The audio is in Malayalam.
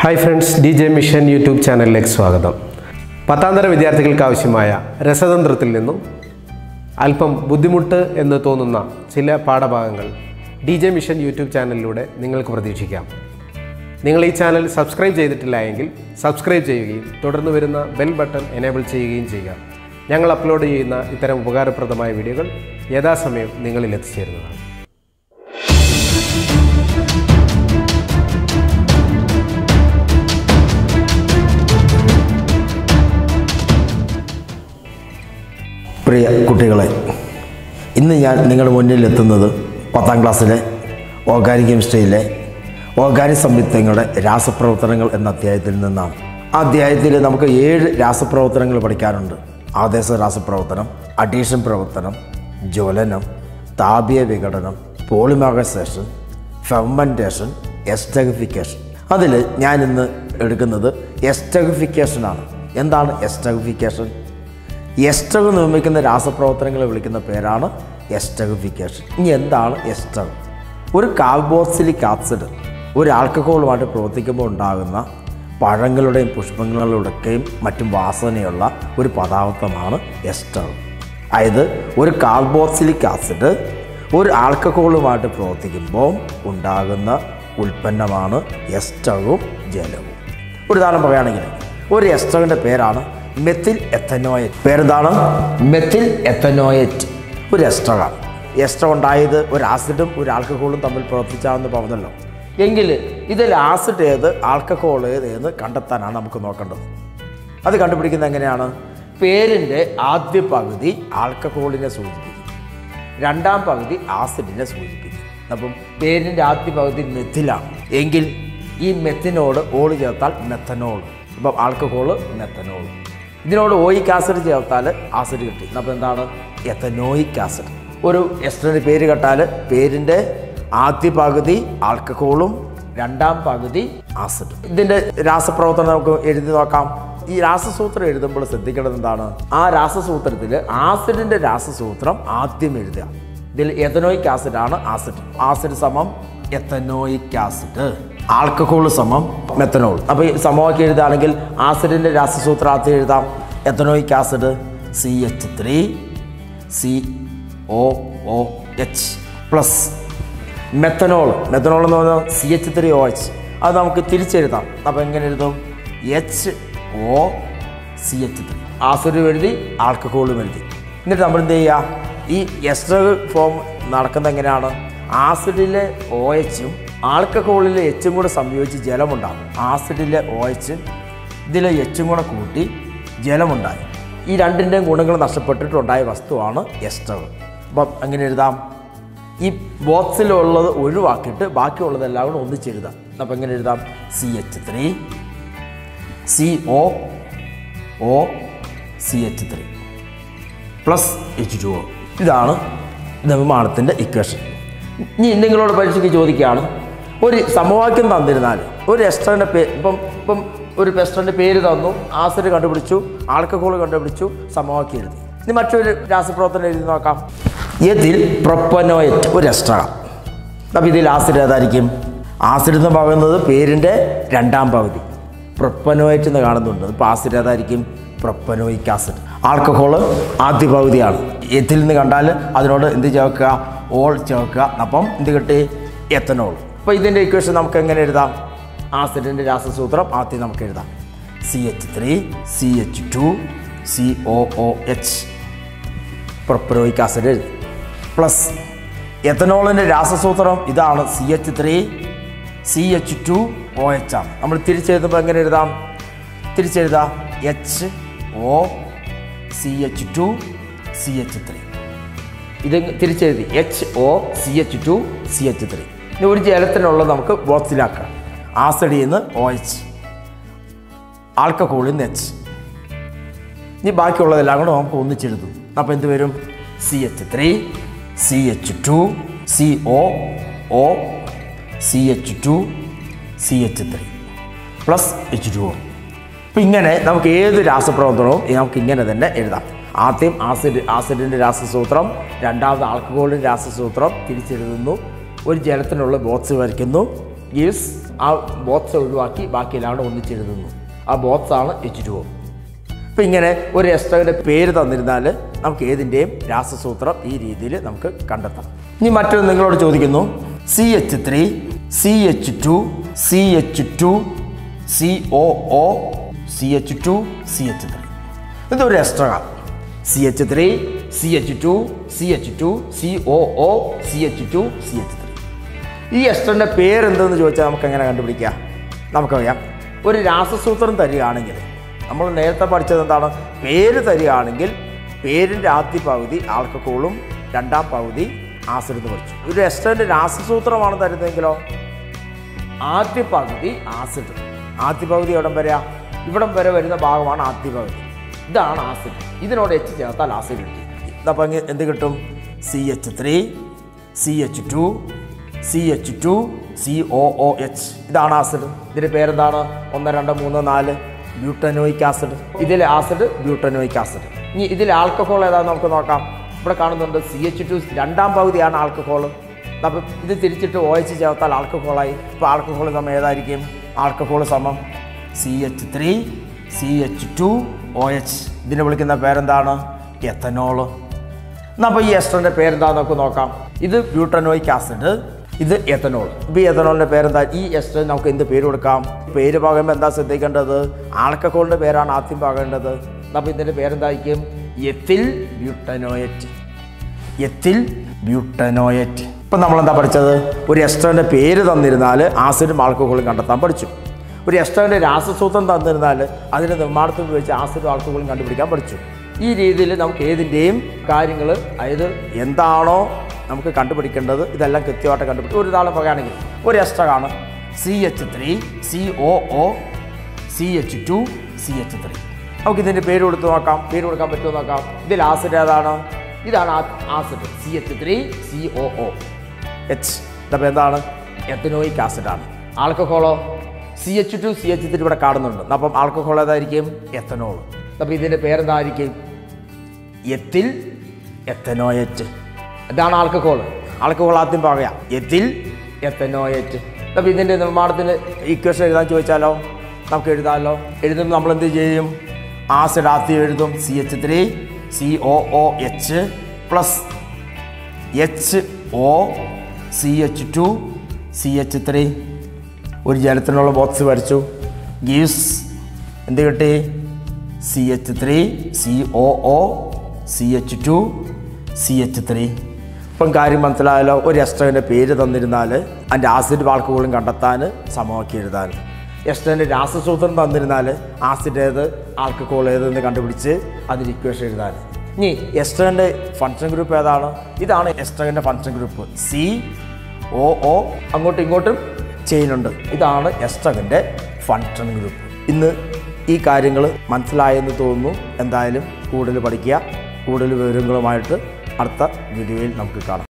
Hi friends D J mission YouTube ചാനലിലേക്ക് സ്വാഗതം. പത്താം തര വിദ്യാർത്ഥികൾക്ക് ആവശ്യമായ രസതന്ത്രത്തിൽ നിന്നും അല്പം ബുദ്ധിമുട്ട് എന്ന് തോന്നുന്ന ചില പാഠഭാഗങ്ങൾ ഡി ജെ മിഷൻ യൂട്യൂബ് ചാനലിലൂടെ നിങ്ങൾക്ക് പ്രതീക്ഷിക്കാം. നിങ്ങൾ ഈ ചാനൽ സബ്സ്ക്രൈബ് ചെയ്തിട്ടില്ല എങ്കിൽ സബ്സ്ക്രൈബ് ചെയ്യുകയും തുടർന്ന് വരുന്ന ബെൽ ബട്ടൺ എനേബിൾ ചെയ്യുകയും ചെയ്യുക. ഞങ്ങൾ അപ്ലോഡ് ചെയ്യുന്ന ഇത്തരം ഉപകാരപ്രദമായ വീഡിയോകൾ യഥാസമയം നിങ്ങളിൽ എത്തിച്ചേരുന്നതാണ്. പ്രിയ കുട്ടികളെ ഇന്ന് ഞാൻ നിങ്ങളുടെ മുന്നിലെത്തുന്നത് പത്താം ക്ലാസ്സിലെ ഓർഗാനിക് കെമിസ്ട്രിയിലെ ഓർഗാനിക് സംയുക്തങ്ങളുടെ രാസപ്രവർത്തനങ്ങൾ എന്ന അധ്യായത്തിൽ നിന്നാണ്. ആ അധ്യായത്തിൽ നമുക്ക് ഏഴ് രാസപ്രവർത്തനങ്ങൾ പഠിക്കാനുണ്ട്. ആദേശ രാസപ്രവർത്തനം അഡീഷൻ പ്രവർത്തനം ജ്വലനം താപീയ വിഘടനം പോളിമാഗസേഷൻ ഫെർമെന്റേഷൻ എസ്റ്റഗിഫിക്കേഷൻ. അതിൽ ഞാനിന്ന് എടുക്കുന്നത് എസ്റ്റഗിഫിക്കേഷനാണ്. എന്താണ് എസ്റ്റഗിഫിക്കേഷൻ? എസ്റ്റഗ് നിർമ്മിക്കുന്ന രാസപ്രവർത്തനങ്ങളെ വിളിക്കുന്ന പേരാണ് എസ്റ്റഗിഫിക്കേഷൻ. ഇനി എന്താണ് എസ്റ്റഗ്? ഒരു കാർബോക്സിലിക് ആസിഡ് ഒരു ആൽക്കഹോളുമായിട്ട് പ്രവർത്തിക്കുമ്പോൾ ഉണ്ടാകുന്ന പഴങ്ങളുടെയും പുഷ്പങ്ങളുടെയൊക്കെയും മറ്റും വാസനയുള്ള ഒരു പദാർത്ഥമാണ് എസ്റ്റർ അതായത് ഒരു കാർബോക്സിലിക് ആസിഡ് ഒരു ആൽക്കഹോളുമായിട്ട് പ്രവർത്തിക്കുമ്പോൾ ഉണ്ടാകുന്ന ഉൽപ്പന്നമാണ് എസ്റ്റവും ജലവും. ഒരു ഉദാഹരണം പറയുകയാണെങ്കിൽ ഒരു എസ്റ്ററിന്റെ പേരാണ് മെത്തിൽ എത്തനോയറ്റ്. പേരെന്താണ്? മെത്തിൽ എത്തനോയറ്റ്. ഒരു എസ്റ്ററാണ് എസ്റ്റർ ഉണ്ടായത് ഒരു ആസിഡും ഒരു ആൽക്കഹോളും തമ്മിൽ പ്രവർത്തിച്ചാണെന്ന് പറഞ്ഞല്ലോ. എങ്കിൽ ഇതിൽ ആസിഡ് ഏത് ആൽക്കഹോൾ ഏത് എന്ന് കണ്ടെത്താനാണ് നമുക്ക് നോക്കേണ്ടത്. അത് കണ്ടുപിടിക്കുന്നത് എങ്ങനെയാണ്? പേരിന്റെ ആദ്യ പകുതി ആൽക്കഹോളിനെ സൂചിപ്പിക്കും രണ്ടാം പകുതി ആസിഡിനെ സൂചിപ്പിക്കും അപ്പം പേരിന്റെ ആദ്യ പകുതി മെത്തിലാണ്. എങ്കിൽ ഈ മെത്തിനോട് ഓൾ ചേർത്താൽ മെത്തനോൾ അപ്പം ആൽക്കഹോൾ മെത്തനോൾ ഇതിനോട് ഓയിക് ആസിഡ് ചേർത്താൽ ആസിഡ് കിട്ടി. അപ്പോൾ എന്താണ്? എത്തനോയിക് ആസിഡ് ഒരു എസ്റ്ററിന് പേര് കേട്ടാൽ പേരിന്റെ ആദ്യ പകുതി ആൾക്കഹോളും രണ്ടാം പകുതി ആസിഡ് ഇതിന്റെ രാസപ്രവർത്തനം നമുക്ക് എഴുതി നോക്കാം. ഈ രാസസൂത്രം എഴുതുമ്പോൾ ശ്രദ്ധിക്കേണ്ടത് എന്താണ്? ആ രാസസൂത്രത്തിൽ ആസിഡിന്റെ രാസസൂത്രം ആദ്യം എഴുതുക. ഇതിൽ എഥനോയിക് ആസിഡാണ് ആസിഡ് ആസിഡ് സമം എഥനോയിക് ആസിഡ് ആൽക്കഹോൾ സമം മെത്തനോൾ അപ്പോൾ ഈ സമവാക്യം എഴുതുകയാണെങ്കിൽ ആസിഡിന്റെ രാസസൂത്രാർത്ഥം എഴുതാം. Ethanoic acid C H three C O O H plus methanol methanol എന്ന് പറഞ്ഞാൽ C H three O H അത് നമുക്ക് തിരിച്ചെഴുതാം. അപ്പോൾ എങ്ങനെ എഴുതും? H O C H three ആസിഡും എഴുതി ആൾക്കഹോളും എഴുതി. എന്നിട്ട് നമ്മൾ എന്ത് ചെയ്യുക? ഈ എസ്റ്റർ ഫോം നടക്കുന്നത് എങ്ങനെയാണ്? ആസിഡിലെ ഒ എച്ചും ആൽക്കഹോളിലെ എച്ചും കൂടെ സംയോജിച്ച് ജലമുണ്ടാകും ആസിഡിലെ ഓയച്ച് ഇതിലെ എച്ചും കൂടെ കൂട്ടി ജലമുണ്ടായി. ഈ രണ്ടിന്റെയും ഗുണങ്ങൾ നഷ്ടപ്പെട്ടിട്ടുണ്ടായ വസ്തുവാണ് എസ്റ്റർ. അപ്പം അങ്ങനെ എഴുതാം? ഈ ബോക്സിലുള്ളത് ഒഴിവാക്കിയിട്ട് ബാക്കിയുള്ളതെല്ലാം കൂടെ ഒന്നിച്ചെഴുതാം അപ്പം എങ്ങനെ എഴുതാം? C H three C O O C H three plus H two O ഇതാണ് നിർമ്മാണത്തിന്റെ ഇക്വേഷൻ ഇനി നിങ്ങളോട് പരീക്ഷയ്ക്ക് ചോദിക്കുകയാണ്. ഒരു സമവാക്യം തന്നിരുന്നാൽ ഒരു എസ്റ്ററിന്റെ പേര് ഇപ്പം ഇപ്പം ഒരു എസ്റ്ററിന്റെ പേര് തന്നു ആസിഡ് കണ്ടുപിടിച്ചു ആൽക്കഹോൾ കണ്ടുപിടിച്ചു സമവാക്യം എഴുതി. ഇനി മറ്റൊരു രാസപ്രവർത്തനം എഴുതി നോക്കാം. ഇതിൽ പ്രൊപ്പനോയറ്റ് ഒരു എസ്റ്ററാണ് അപ്പോൾ ഇതിൽ ആസിഡ് ഏതായിരിക്കും? ആസിഡ് എന്ന് പറയുന്നത് പേരിന്റെ രണ്ടാം പകുതി. പ്രൊപ്പനോയറ്റ് എന്ന് കാണുന്നുണ്ട്. ഇപ്പോൾ ആസിഡ് ഏതായിരിക്കും? പ്രൊപ്പനോയിക് ആസിഡ് ആൾക്കഹോൾ ആദ്യ പകുതിയാണ്. എത്തിൽ നിന്ന് കണ്ടാൽ അതിനോട് എന്ത് ചേർക്കുക? ഓൾ ചേർക്കുക. അപ്പം എന്ത് കിട്ടി? എത്തനോൾ അപ്പോൾ ഇതിന്റെ ഇക്വേഷൻ നമുക്ക് എങ്ങനെ എഴുതാം? ആസിഡിന്റെ രാസസൂത്രം ആദ്യം നമുക്ക് എഴുതാം. C H three C H two C O O H propanoic acid plus എത്തനോളിന്റെ രാസസൂത്രം ഇതാണ് C H three C H two O H ആണ്. നമ്മൾ തിരിച്ചെഴുതുമ്പോൾ എങ്ങനെ എഴുതാം? തിരിച്ചെഴുതാം. H O C H two C H three ഇത് തിരിച്ചെഴുതി. H O C H two C H three ഇനി ഒരു ജലത്തിനുള്ളത് നമുക്ക് ബോക്സിലാക്കാം. ആസഡിയിൽ നിന്ന് ഒ എച്ച് ആൾക്കഹോളിൽ നിന്ന് എച്ച് ഇനി ബാക്കിയുള്ളതെല്ലാം കൂടെ നമുക്ക് ഒന്നിച്ചെഴുതും അപ്പോൾ എന്ത് വരും? C H three C H two C O O C H two C H three plus H two O അപ്പം ഇങ്ങനെ നമുക്ക് ഏത് രാസപ്രവർത്തനവും നമുക്ക് ഇങ്ങനെ തന്നെ എഴുതാം. ആദ്യം ആസിഡ് ആസിഡിന്റെ രാസസൂത്രം രണ്ടാമത് ആൽക്കഹോളിന്റെ രാസസൂത്രം തിരിച്ചെഴുതുന്നു. ഒരു ജലത്തിനുള്ള ബോക്സ് വരയ്ക്കുന്നു ഗീവ്സ് ആ ബോക്സ് ഒഴിവാക്കി ബാക്കിയെല്ലാം ഒന്നിച്ചെഴുതുന്നു ആ ബോക്സ് ആണ് എച്ച് ടു ഒ അപ്പം ഇങ്ങനെ ഒരു എസ്റ്ററിന്റെ പേര് തന്നിരുന്നാൽ നമുക്ക് ഏതിന്റെയും രാസസൂത്രം ഈ രീതിയിൽ നമുക്ക് കണ്ടെത്താം ഇനി മറ്റൊരു നിങ്ങളോട് ചോദിക്കുന്നു C H three C H two C H two C O O C H two C H three ഇതൊരു എസ്റ്ററാണ് C H three C H two C H two C O O C H two C H ഈ എസ്റ്ററിന്റെ പേരെന്തെന്ന് ചോദിച്ചാൽ നമുക്ക് എങ്ങനെ കണ്ടുപിടിക്കാം? നമുക്കറിയാം ഒരു രാസസൂത്രം തരികയാണെങ്കിൽ നമ്മൾ നേരത്തെ പഠിച്ചത് എന്താണ്? പേര് തരികയാണെങ്കിൽ പേരിന്റെ ആദ്യ പകുതി ആൽക്കഹോളും രണ്ടാം പകുതി ആസിഡ് എന്ന് പഠിച്ചു. ഒരു എസ്റ്ററിന്റെ രാസസൂത്രമാണ് തരുന്നതെങ്കിലോ? ആദ്യ പകുതി ആസിഡ്. ആദ്യ പകുതി എവിടം വരെയാ? ഇവിടം വരെ വരുന്ന ഭാഗമാണ് ആദ്യ പകുതി. ഇതാണ് ആസിഡ്. ഇതിനോട് എച്ച് ചേർത്താൽ ആസിഡ് കിട്ടി. ഇതപ്പം എന്ത് കിട്ടും? C H three C H two C H two C O O H ഇതാണ് ആസിഡ് ഇതിന്റെ പേരെന്താണ്? ഒന്ന് രണ്ട് മൂന്ന് നാല്. ബ്യൂട്ടനോയിക് ആസിഡ് ഇതിലെ ആസിഡ് ബ്യൂട്ടനോയിക് ആസിഡ് ഇനി ഇതിൽ ആൽക്കഹോൾ ഏതാണെന്ന് നമുക്ക് നോക്കാം. ഇവിടെ കാണുന്നുണ്ട് സി എച്ച് ടു രണ്ടാം പകുതിയാണ് ആൽക്കഹോൾ അപ്പം ഇത് തിരിച്ചിട്ട് ഒ എച്ച് ചേർത്താൽ ആൽക്കഹോളായി ഇപ്പോൾ ആൽക്കഹോൾ സമയം ഏതായിരിക്കും? ആൽക്കഹോൾ സമം C H three C H two O H ഇതിനെ വിളിക്കുന്ന പേരെന്താണ്? എത്തനോൾ എന്നാൽ അപ്പോൾ ഈ എസ്റ്ററിന്റെ പേരെന്താണെന്ന് നമുക്ക് നോക്കാം. ഇത് ബ്യൂട്ടനോയിക് ആസിഡ് ഇത് എത്തനോൾ ഇപ്പോൾ ഈ എത്തനോളിന്റെ പേരെന്താ? ഈ എസ്റ്റർ നമുക്ക് എന്ത് പേര് കൊടുക്കാം? പേര് പകരുമ്പോൾ എന്താ ശ്രദ്ധിക്കേണ്ടത്? ആൾക്കഹോളിന്റെ പേരാണ് ആദ്യം പകരേണ്ടത് അപ്പോൾ ഇതിന്റെ പേരെന്തായിരിക്കും? എത്തിൽ ബ്യൂട്ടനോയറ്റ്. എത്തിൽ ബ്യൂട്ടനോയറ്റ്. ഇപ്പം നമ്മളെന്താ പഠിച്ചത്? ഒരു എസ്റ്ററിന്റെ പേര് തന്നിരുന്നാൽ ആസിഡും ആൾക്കഹോളും കണ്ടെത്താൻ പഠിച്ചു. ഒരു എസ്റ്ററിന്റെ രാസസൂത്രം തന്നിരുന്നാൽ അതിന്റെ നിർമ്മാണത്തിൽ ഉപയോഗിച്ച് ആസിഡും ആൾക്കഹോളും കണ്ടുപിടിക്കാൻ പഠിച്ചു. ഈ രീതിയിൽ നമുക്ക് ഏതിന്റെയും കാര്യങ്ങൾ അതായത് എന്താണോ നമുക്ക് കണ്ടുപിടിക്കേണ്ടത് ഇതെല്ലാം കൃത്യമായിട്ട് കണ്ടുപിടിക്കും. ഒരു താളം പറയുകയാണെങ്കിൽ ഒരു എസ്റ്റർ കാണും. C H three C O O C H two C H three നമുക്ക് ഇതിന്റെ പേര് കൊടുത്ത് നോക്കാം. പേര് കൊടുക്കാൻ പറ്റുമോ നോക്കാം. ഇതിൽ ആസിഡ് ഏതാണ്? ഇതാണ് acid C H three C O O H അപ്പോൾ എന്താണ്? എത്തനോയിക് ആസിഡാണ് ആൾക്കഹോളോ? C H two C H three ഇവിടെ കാണുന്നുണ്ട്. അപ്പം ആൾക്കഹോൾ ഏതായിരിക്കും? എത്തനോൾ അപ്പോൾ ഇതിന്റെ പേരെന്തായിരിക്കും? എത്തിൽ എത്തനോയറ്റ് ഇതാണ് ആൾക്കഹോൾ ആൾക്കഹോൾ ആദ്യം പറയാം എത്തിൽ എത്തനോയറ്റ് അപ്പോൾ ഇതിന്റെ നിർമ്മാണത്തിന് ഇക്വേഷൻ എഴുതാൻ ചോദിച്ചാലോ? നമുക്ക് എഴുതാമല്ലോ എഴുതുമ്പോൾ നമ്മൾ എന്ത് ചെയ്യും? ആസിഡ് ആദ്യം എഴുതും. C H three C O O H plus H O C H two C H three ഒരു ജലത്തിനുള്ള ബോക്സ് വരച്ചു. ഗീവ്സ് എന്ത് കിട്ടി? C H three C O O C H two C H three ഇപ്പം കാര്യം മനസ്സിലായാലോ? ഒരു എസ്റ്റേന്റെ പേര് തന്നിരുന്നാൽ അതിന്റെ ആസിഡ് വാൾക്കുകളും കണ്ടെത്താൻ സമവാക്യം എഴുതാൻ എസ്റ്റേന്റെ രാസസൂത്രം തന്നിരുന്നാൽ ആസിഡ് ഏത് ആൽക്കഹോൾ ഏതെന്ന് കണ്ടുപിടിച്ച് അതിന് ഇക്വേഷൻ എഴുതാൻ ഇനി എസ്റ്റേന്റെ ഫങ്ഷൻ ഗ്രൂപ്പ് ഏതാണ്? ഇതാണ് എസ്റ്റേന്റെ function group C O O അങ്ങോട്ടും ഇങ്ങോട്ടും ചെയ്യുന്നുണ്ട് ഇതാണ് എസ്റ്ററിന്റെ ഫങ്ഷൻ ഗ്രൂപ്പ് ഇന്ന് ഈ കാര്യങ്ങൾ മനസ്സിലായെന്ന് തോന്നുന്നു. എന്തായാലും കൂടുതൽ പഠിക്കുക. കൂടുതൽ വിവരങ്ങളുമായിട്ട് അടുത്ത വീഡിയോയിൽ നമുക്ക് കാണാം.